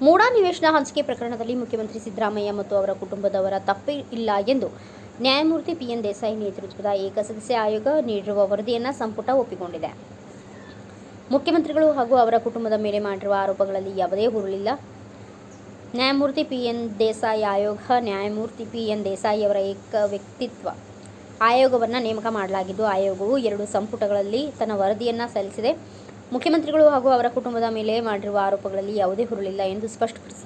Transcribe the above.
ಸೀಟ್ನ ಹಂಚಿಕೆ ಪ್ರಕರಣದಲ್ಲಿ ಮುಖ್ಯಮಂತ್ರಿ ಸಿದ್ದರಾಮಯ್ಯ ಮತ್ತು ಅವರ ಕುಟುಂಬದವರ ತಪ್ಪೇ ಇಲ್ಲ ಎಂದು ನ್ಯಾಯಮೂರ್ತಿ ಪಿಎನ್ ದೇಸಾಯಿ ನೇತೃತ್ವದ ಏಕಸದಸ್ಯ ಆಯೋಗ ನೀಡಿರುವ ವರದಿಯನ್ನು ಸಂಪುಟ ಒಪ್ಪಿಕೊಂಡಿದೆ. ಮುಖ್ಯಮಂತ್ರಿಗಳು ಹಾಗೂ ಅವರ ಕುಟುಂಬದ ಮೇಲೆ ಮಾಡಿರುವ ಆರೋಪಗಳಲ್ಲಿ ಯಾವುದೇ ಹುರುಳಿಲ್ಲ. ನ್ಯಾಯಮೂರ್ತಿ ಪಿ ಎನ್ ದೇಸಾಯಿ ಆಯೋಗ, ನ್ಯಾಯಮೂರ್ತಿ ಪಿ ಎನ್ ದೇಸಾಯಿ ಅವರ ಏಕ ವ್ಯಕ್ತಿತ್ವ ಆಯೋಗವನ್ನು ನೇಮಕ ಮಾಡಲಾಗಿದ್ದು, ಆಯೋಗವು ಎರಡು ಸಂಪುಟಗಳಲ್ಲಿ ತನ್ನ ವರದಿಯನ್ನು ಸಲ್ಲಿಸಿದೆ. ಮುಖ್ಯಮಂತ್ರಿಗಳು ಹಾಗೂ ಅವರ ಕುಟುಂಬದ ಮೇಲೆ ಮಾಡಿರುವ ಆರೋಪಗಳಲ್ಲಿ ಯಾವುದೇ ಹುರುಳಿಲ್ಲ ಎಂದು ಸ್ಪಷ್ಟಪಡಿಸಿದೆ